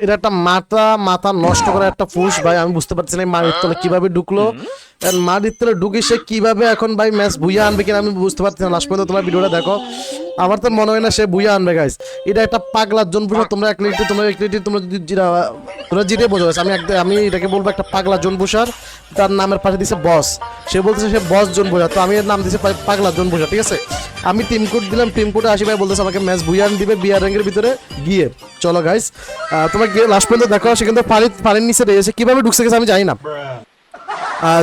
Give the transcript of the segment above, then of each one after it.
এটা একটা মাথা মাথা নষ্ট করা একটা ফুস ভাই আমি বুঝতে পারছি না তলে কীভাবে ঢুকলো। মাটির তলে ঢুকে সে কীভাবে এখন ভাই ম্যাচ বুইয়া আনবে কিনা আমি বুঝতে পারছি না। লাস্ট পর্যন্ত তোমার ভিডিওটা দেখো। আমার তো মনে হয় না সে বুইয়া আনবে গাইস এটা একটা পাগলার জন পুষা তোমরা এক লিটার তোমরা এক লিটার তোমরা যদি জিরা- তোমরা জিরে বোঝো। আমি এক- আমি এটাকে বলব একটা পাগলা জন পুষার তার নামের পাশে দিছে বস। সে বলতেছে সে বস জন বোঝা তো আমি এর নাম দিছি পাগলা জন বোঝা ঠিক আছে? আমি টিম কোড দিলাম টিম কোডে আসি ভাই বলতেছে আমাকে ম্যাচ বুইয়ান দিবে বিয়ার র্যাঙ্কের ভিতরে গিয়ে। চলো গাইস তোমরা লাস্ট পর্যন্ত দেখো সেখান থেকে পানি পানির নিচে রয়েছে কীভাবে ঢুকছে গেছে আমি জানি না।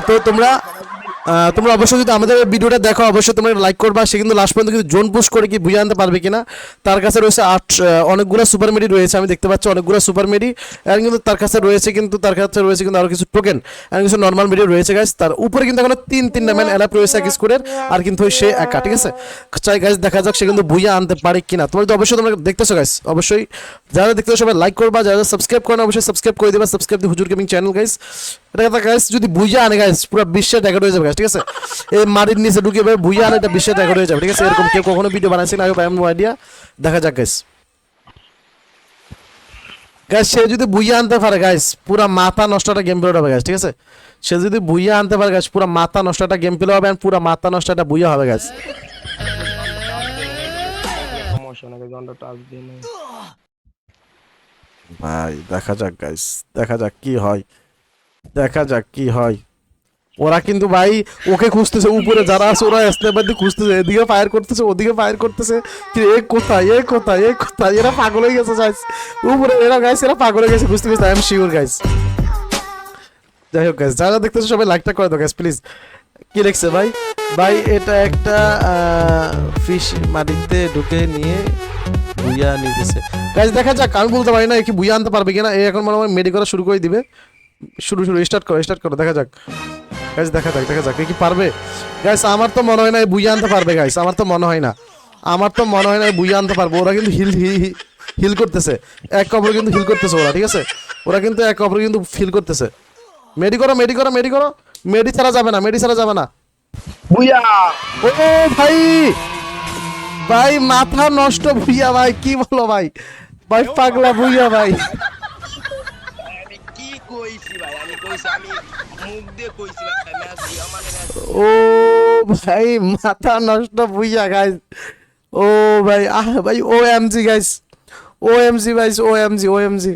তো তোমরা তোমরা অবশ্যই যদি আমাদের ভিডিওটা দেখো, অবশ্যই তোমরা লাইক করবা। সে কিন্তু লাস্ট পর্যন্ত কিন্তু জোন পুশ করে কি বুঝে আনতে পারবে কিনা। তার কাছে রয়েছে আট অনেকগুলো সুপার মেডি রয়েছে। আমি দেখতে পাচ্ছি অনেকগুলো সুপার মেডি আর কিন্তু তার কাছে রয়েছে কিন্তু তার কাছে রয়েছে কিন্তু আরও কিছু টোকেন আর কিছু নর্মাল মেডি রয়েছে গাইস তার উপরে কিন্তু এখনও তিন তিনটা ম্যান অ্যালাপ রয়েছে এক স্কোরের আর কিন্তু সে একা, ঠিক আছে? চাই গাইস দেখা যাক সে কিন্তু বুঝে আনতে পারে কিনা। তোমরা তো অবশ্যই তোমরা দেখতেছো গাইস অবশ্যই যারা দেখতেছো সবাই লাইক করবা, যারা সাবস্ক্রাইব করেন অবশ্যই সাবস্ক্রাইব করে দেবা সাবস্ক্রাইব দি হুজুর গেমিং চ্যানেল গাইস এটা কথা গাইস যদি বুঝে আনে গাইস পুরো বিশ্বের রেকর্ড হয়ে যাবে গাইস ঠিক আছে? এই মাটির নিচে ঢুকে এবার বুঝে আনে, এটা বিশ্বের রেকর্ড হয়ে যাবে, ঠিক আছে? এরকম কেউ কখনো ভিডিও বানাইছে না আমি পাই আইডিয়া দেখা যাক গাইস গাইস সে যদি বুইয়া আনতে পারে গাইস পুরা মাথা নষ্ট একটা গেম প্লে হবে গাইস ঠিক আছে? সে যদি বুইয়া আনতে পারে গাইস পুরা মাথা নষ্ট গেম প্লে হবে পুরা মাথা নষ্ট একটা বুইয়া হবে গাইস সমস্যা ভাই, দেখা যাক গাইস দেখা যাক কি হয়। দেখা যাক কি হয়। ওরা কিন্তু ভাই, ওকে খুঁজতেছে, উপরে যারা আছে ওরা স্নাইপার দিয়ে খুঁজতেছে, এদিকে ফায়ার করতেছে, ওদিকে ফায়ার করতেছে। এ কোথায় এ কোথায় এ কোথায়? এরা পাগল হয়ে গেছে গাইস উপরে, এরা গাইস এরা পাগল হয়ে গেছে খুঁজতে খুঁজতে আই এম শিওর গাইস যাই হোক গাইস যারা দেখতেছে সবাই লাইকটা করে দাও গাইস প্লিজ কি লিখছে ভাই? ভাই, এটা একটা ফিশ মাটিতে ঢুকে নিয়ে বুইয়া নিতেছে গাইস দেখা যাক আমি বলতে পারি না এ কি বুইয়া আনতে পারবে কিনা। এই এখন মনে হয় মেডি করা শুরু করে দিবে। শুরু শুরু স্টার্ট করো স্টার্ট করো দেখা যাক। গাইস দেখা যাক দেখা যাক এ কি পারবে? গাইস আমার তো মনে হয় না এই বুইয়া আনতে পারবে গাইস আমার তো মনে হয় না। আমার তো মনে হয় না বুইয়া আনতে পারবে ওরা কিন্তু হিল হিল করতেছে। এক অপর কিন্তু হিল করতেছে ওরা ঠিক আছে? ওরা কিন্তু এক অপর কিন্তু ফিল করতেছে। মেডি করো মেডি করো মেডি করো। মেডি ছাড়া যাবে না মেডি ছাড়া যাবে না। বুইয়া! ও ভাই! ভাই মাথা নষ্ট ভুইয়া ভাই কি বলো ভাই? ভাই পাগলা ভুইয়া ভাই। আমি কি কইছি ভাই? আমি কইছি আমি মুখ দিয়ে কইছি ভাই ম্যাচ বুইয়া মানে ও ভাই মাথা নষ্ট ভুইয়া গাইস ও ভাই আহ ভাই O M G guys O M G ভাই O M G O M G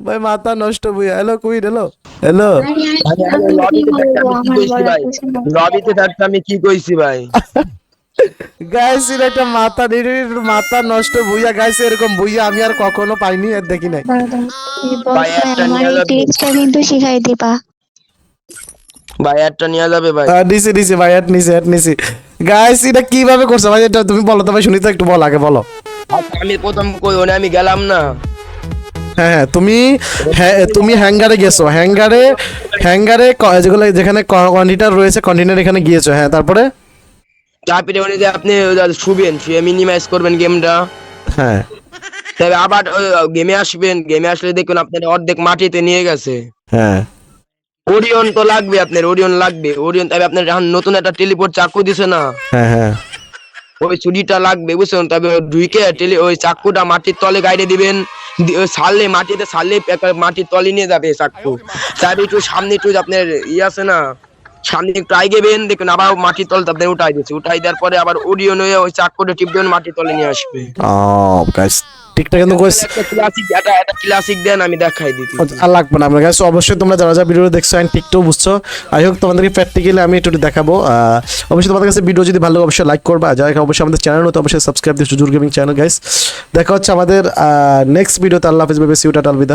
ভাই মাথা নষ্ট ভুইয়া। হ্যালো কুইন হ্যালো হ্যালো লবিতে থাকতে আমি কি কইছি ভাই? গাইস এর একটা মাথা নিরির মাথা নষ্ট ভুইয়া গাইস এরকম ভুইয়া আমি আর কখনো পাইনি আর দেখি নাই। ভাই, একটা নিয়ে যাবে। কিন্তু শিখাই দিবা। ভাই একটা নিয়ে যাবে ভাই। আহ, নিছি নিছি ভাই অ্যাড নিছি অ্যাড নিছি। গাইস এটা কীভাবে করছ? ভাই এটা তুমি বলো তো ভাই শুনি তো একটু বল আগে বলো। আচ্ছা, আমি প্রথম কই ওনে আমি গেলাম না। হ্যাঁ হ্যাঁ তুমি হ্যাঁ তুমি হ্যাঙ্গারে গেছো। হ্যাঙ্গারে হ্যাঙ্গারে ক- যেগুলো যেখানে কন্টেনার রয়েছে কন্টেনার এখানে গিয়েছো। হ্যাঁ তারপরে? তারপরে উনি যে আপনি শুবেন শুয়ে মিনিমাইজ করবেন গেমটা হ্যাঁ। তবে আবার গেমে আসবেন গেমে আসলে দেখবেন আপনার অর্ধেক মাটিতে নিয়ে গেছে। হ্যাঁ। ওরিয়ন তো লাগবে আপনার ওরিয়ন লাগবে। ওরিয়ন তবে আপনার এখন নতুন একটা টেলিপোর্ট চাকু দিছে না। হ্যাঁ হ্যাঁ। ওই ছুরিটা লাগবে বুঝছেন? তবে ঢুইকে টেলি ওই চাকুটা মাটির তলে গাইডে দিবেন। ছাড়লে মাটিতে একটা মাটির তলে নিয়ে যাবে চাকু। তারপরে একটু সামনে একটু আপনার ই আছে না? সামনে একটু দেখবেন আবার মাটির তল উঠাই দিচ্ছে উঠাই দেওয়ার পরে আবার ওরিয়ন হয়ে ওই চাকুটা টিপ দেবেন মাটির তলে নিয়ে আসবে। ও গাইস ঠিকঠাক কিন্তু ক্লাসিক একটা একটা ক্লাসিক দেন আমি দেখাই দিচ্ছি আর লাগবে না গাইস অবশ্যই তোমরা যারা যারা ভিডিও দেখছ অ্যান্ড ঠিকঠাক বুঝছ আই হোক তোমাদেরকে প্র্যাকটিক্যালি আমি একটু দেখাবো। অবশ্যই তোমাদের কাছে ভিডিও যদি ভালো লাগে অবশ্যই লাইক করবা। যারা অবশ্যই আমাদের চ্যানেল নতুন অবশ্যই সাবস্ক্রাইব দিচ্ছ জুর গেমিং চ্যানেল গাইস দেখা হচ্ছে আমাদের নেক্সট ভিডিওতে আল্লাহ হাফিজ বেবে সিউটা আলবিদা।